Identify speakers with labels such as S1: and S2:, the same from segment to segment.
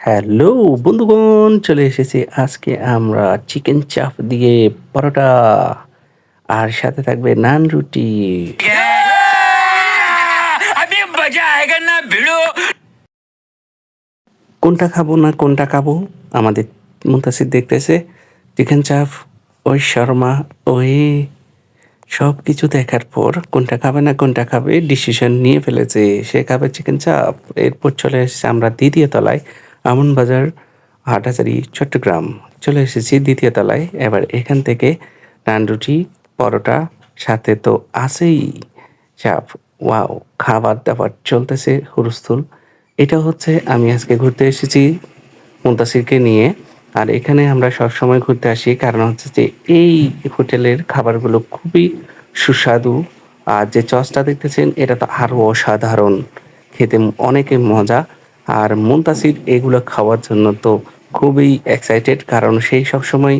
S1: Hello বন্ধুগণ চলে এসেছি আজকে আমরা চিকেন চাপ দিয়ে পরোটা। আর সাথে থাকবে নান রুটি। কোনটা খাব না কোনটা খাব আমাদের মুন্তাসির দেখতেছে। চিকেন চাপ ওই শর্মা ওই সব কিছু দেখার পর কোনটা খাবে না কোনটা খাবে ডিসিশন নিয়ে ফেলেছে। সে খাবে চিকেন চাপ এরপর চলে এসেছে আমরা দ্বিতীয় তলায়। আমন বাজার হাটাচারি চট্টগ্রাম। চলে এসেছি দ্বিতীয় তলায়। এবার এখান থেকে নান রুটি, পরোটা, সাথে তো আছেই। চাপ, ওয়াও খাবার দাবার চলতেছে হুরস্থুল। এটা হচ্ছে আমি আজকে ঘুরতে এসেছি মুন্তাসিরকে নিয়ে। আর এখানে আমরা সবসময় ঘুরতে আসি। কারণ হচ্ছে যে এই হোটেলের খাবারগুলো খুবই সুস্বাদু। আর যে চসটা দেখতেছেন, এটা তো আরও অসাধারণ। খেতে অনেকে মজা আর মুন্তাসির এগুলো খাওয়ার জন্য তো খুবই এক্সাইটেড কারণ সেই সব সময়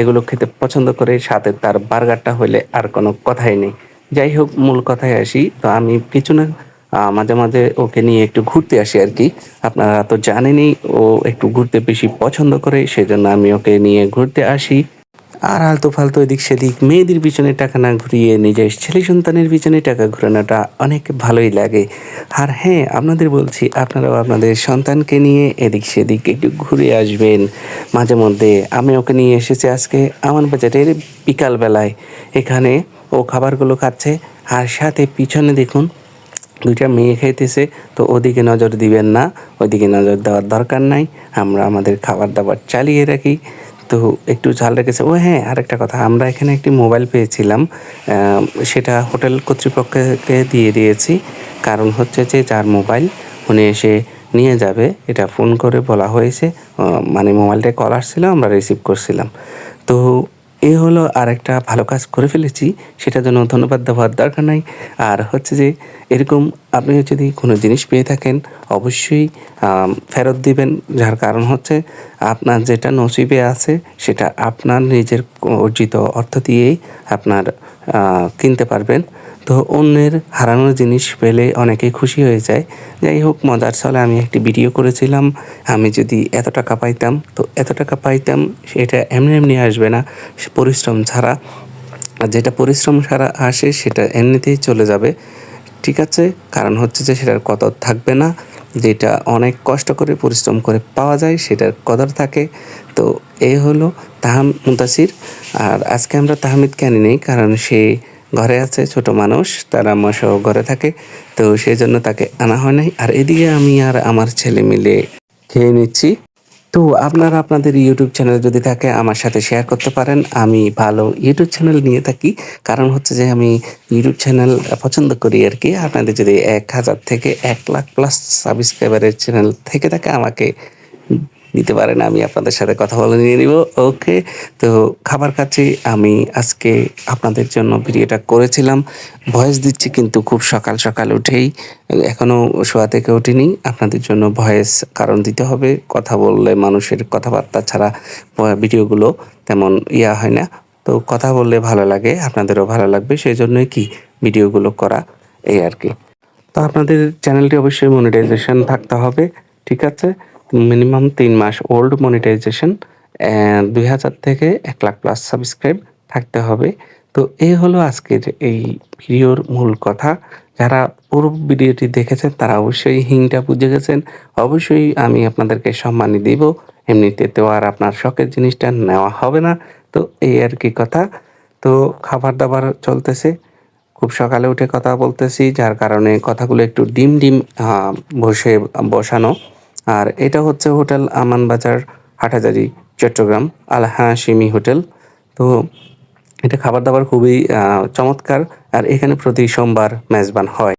S1: এগুলো খেতে পছন্দ করে, সাথে তার বার্গারটা হলে আর কোনো কথাই নেই। যাই হোক, মূল কথায় আসি, তো আমি কিছু না মাঝে মাঝে ওকে নিয়ে একটু ঘুরতে আসি আর কি। আপনারা তো জানেনই ও একটু ঘুরতে বেশি পছন্দ করে, সেজন্য আমি ওকে নিয়ে ঘুরতে আসি। আর আলতু ফালতু এদিক সেদিক মেয়েদের পিছনে টাকা না ঘুরিয়ে নিজের ছেলে সন্তানের পিছনে টাকা ঘুরানোটা অনেক ভালোই লাগে। আর হ্যাঁ আপনাদের বলছি, আপনারাও আপনাদের সন্তানকে নিয়ে এদিক সেদিক একটু ঘুরে আসবেন। মাঝে মধ্যে আমি ওকে নিয়ে এসেছি আজকে আমার বাজারের বিকালবেলায়। এখানে ও খাবারগুলো খাচ্ছে আর সাথে পিছনে দেখুন, দুইটা মেয়ে খাইতেছে, তো ওদিকে নজর দিবেন না, ওদিকে নজর দেওয়ার দরকার নাই। আমরা আমাদের খাবার দাবার চালিয়ে রাখি। তো একটু ঝাল রেখেছে। ও হ্যাঁ আরেকটা কথা, আমরা এখানে একটি মোবাইল পেয়েছিলাম সেটা হোটেল কর্তৃপক্ষকে দিয়ে দিয়েছি। কারণ হচ্ছে যে, যার মোবাইল উনি এসে নিয়ে যাবে, এটা ফোন করে বলা হয়েছে মানে মোবাইলটায় কল আসছিল, আমরা রিসিভ করছিলাম। তো এ হলো আর একটা ভালো কাজ করে ফেলেছি সেটার জন্য ধন্যবাদ দেওয়ার দরকার নাই। আর হচ্ছে যে, এরকম আপনি যদি কোনো জিনিস পেয়ে থাকেন, অবশ্যই ফেরত দিবেন। যার কারণ হচ্ছে, আপনার যেটা নসিবে আছে, সেটা আপনার নিজের অর্জিত অর্থ দিয়েই আপনার কিনতে পারবেন। তো অন্যের হারানো জিনিস পেলে অনেকেই খুশি হয়ে যায়। যাই হোক, মজার ছলে আমি একটি ভিডিও করেছিলাম। আমি যদি এত টাকা পাইতাম, তো এত টাকা পাইতাম, সেটা এমনি এমনি আসবে না। পরিশ্রম ছাড়া, আর যেটা পরিশ্রম ছাড়া আসে, সেটা এমনিতেই চলে যাবে। ঠিক আছে, কারণ হচ্ছে যে সেটার কদর থাকবে না। যেটা অনেক কষ্ট করে পরিশ্রম করে পাওয়া যায়, সেটার কদর থাকে। তো এই হলো তাহাম মুতাসির আর আজকে আমরা তাহমিদকে আনি নেই, কারণ সে ঘরে আছে, ছোট মানুষ, তার আম্মা সহ ঘরে থাকে, তো সেই জন্য তাকে আনা হয় নাই। আর এদিকে আমি আর আমার ছেলে মিলে খেয়ে নিচ্ছি। তো আপনারা আপনাদের ইউটিউব চ্যানেল যদি থাকে, আমার সাথে শেয়ার করতে পারেন। আমি ভালো ইউটিউব চ্যানেল নিয়ে থাকি। কারণ হচ্ছে যে আমি ইউটিউব চ্যানেল পছন্দ করি আর কি। আপনাদের যদি এক হাজার থেকে এক লাখ প্লাস সাবস্ক্রাইবারের চ্যানেল থেকে থাকে, আমাকে দিতে পারেন, আমি আপনাদের সাথে কথা বলে নিয়ে নিব। ওকে, তো খাবার খাচ্ছি। আমি আজকে আপনাদের জন্য ভিডিওটা করেছিলাম। ভয়েস দিচ্ছি কিন্তু খুব সকাল সকাল উঠেই। এখনও শোয়া থেকে উঠিনি। আপনাদের জন্য ভয়েস কারণ দিতে হবে। কথা বললে মানুষের কথাবার্তা ছাড়া ভিডিওগুলো তেমন ইয়া হয় না। তো কথা বললে ভালো লাগে, আপনাদেরও ভালো লাগবে। সেই জন্যই কি ভিডিওগুলো করা এই আর কি। তো আপনাদের চ্যানেলটি অবশ্যই মনিটাইজেশন থাকতে হবে, ঠিক আছে? মিনিমাম তিন মাস ওল্ড মনিটাইজেশন দুই হাজার থেকে এক লাখ প্লাস সাবস্ক্রাইব থাকতে হবে। তো এই হলো আজকের এই ভিডিওর মূল কথা। যারা পুরো ভিডিওটি দেখেছেন, তারা অবশ্যই হিংটা বুঝে গেছেন। অবশ্যই আমি আপনাদেরকে সম্মানই দিব। এমনিতে তো আর আপনার শখের জিনিসটা নেওয়া হবে না। তো এই আর কি কথা। তো খাবার দাবার চলতেছে। খুব সকালে উঠে কথা বলতেছি, যার কারণে কথাগুলো একটু ডিম ডিম বসে বসানো। আর এটা হচ্ছে হোটেল আমান বাজার হাটাজারি চট্টগ্রাম, আল হাসিমি হোটেল। তো এটা খাবার দাবার খুবই চমৎকার। আর এখানে প্রতি সোমবার মেজবান হয়।